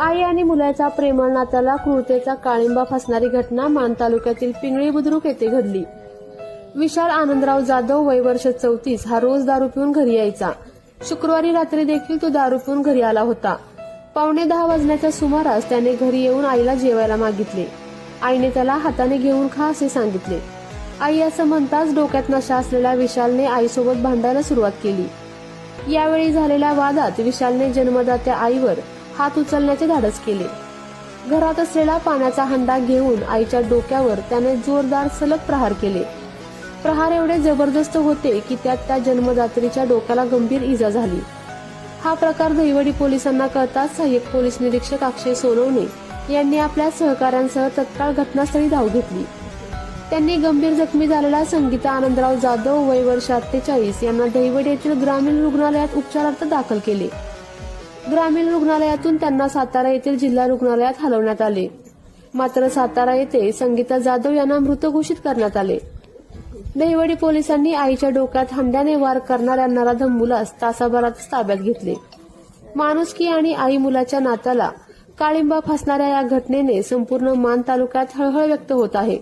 आई आणि मुलाच्या प्रेमळ नात्याला क्रूरतेचा काळिंबा फसणारी घटना मान तालुक्यातील पिंगळी बुद्रुक येथे घडली. विशाल आनंदराव जाधव वय वर्ष चौतीस हा रोज दारू पिऊन घरी यायचा. शुक्रवारी रात्री देखील तो दारू पिऊन घरी आला होता. पावणे दहा वाजण्याच्या सुमारास त्याने घरी येऊन आईला जेवायला मागितले. आईने त्याला हाताने घेऊन खा असे सांगितले. आई असं म्हणताच डोक्यात नशा असलेल्या विशालने आईसोबत भांडायला सुरुवात केली. यावेळी झालेल्या वादात विशालने जन्मदात्या आईवर हात उचलण्याचे धाडस केले. घरात असलेला पाण्याचा हंडा घेऊन आईच्या डोक्यावर त्याने जोरदार सलग प्रहार केले. प्रहार एवढे जबरदस्त होते की त्यात त्या जन्मदात्रीच्या डोक्याला गंभीर इजा झाली. हा प्रकार दहिवडी पोलिसांना कळताच सहाय्यक पोलीस निरीक्षक अक्षय सोनवणे यांनी आपल्या सहकाऱ्यांसह तत्काळ घटनास्थळी धाव घेतली. त्यांनी गंभीर जखमी झालेला संगीता आनंदराव जाधव वय वर्ष अठ्ठेचाळीस यांना दहिवडी येथील ग्रामीण रुग्णालयात उपचारार्थ दाखल केले. ग्रामीण रुग्णालयातून त्यांना सातारा येथील जिल्हा रुग्णालयात हलवण्यात आले. मात्र सातारा येथे संगीता जाधव यांना मृत घोषित करण्यात आले. दहिवडी पोलिसांनी आईच्या डोक्यात हंड्याने वार करणाऱ्या नराधम मुलास तासाभरातच ताब्यात घेतले. माणुसकी आणि आई मुलाच्या नात्याला काळिंबा फासणाऱ्या या घटनेने संपूर्ण मान तालुक्यात हळहळ व्यक्त होत आहे.